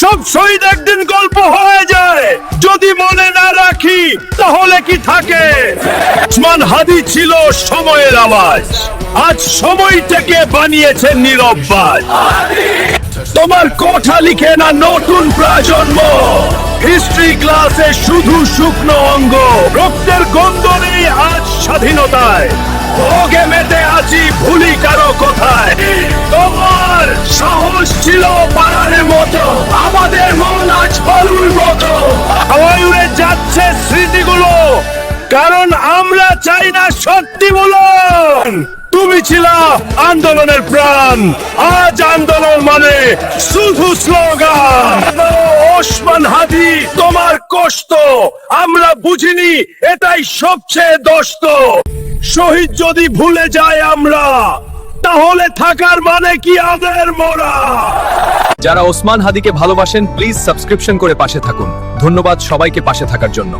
সব শহীদ একদিন গল্প হয়ে যায়। যদি মনে না রাখি, তাহলে কি থাকে? ওসমান হাদি ছিল সময়ের আওয়াজ। আজ সময়টাকে বানিয়েছে নীরব তোমার কথা লিখে না নতুন প্রজন্ম। হিস্ট্রি ক্লাসে শুধু শুকনো অঙ্গ। রক্তের গন্ধ নেই আজ স্বাধীনতায়। ভোগে মেতে আছি আমাদের মন আজ বালুর মতো হাওয়ায় উড়ে যাচ্ছে স্মৃতিগুলো, কারণ আমরা চাই না সত্যি বলুন। তুমি ছিলা আন্দোলনের প্রাণ, আজ আন্দোলন মানে শুধু স্লোগান। ওসমান হাদি, তোমার কষ্ট, আমরা বুঝিনি, এটাই সবচেয়ে দষ্ট শহীদ যদি ভুলে যায় আমরা, তাহলে থাকার মানে কি আদের মোরা? যারা ওসমান হাদিকে ভালোবাসেন প্লিজ সাবস্ক্রিপশন করে পাশে থাকুন। ধন্যবাদ সবাইকে পাশে থাকার জন্য।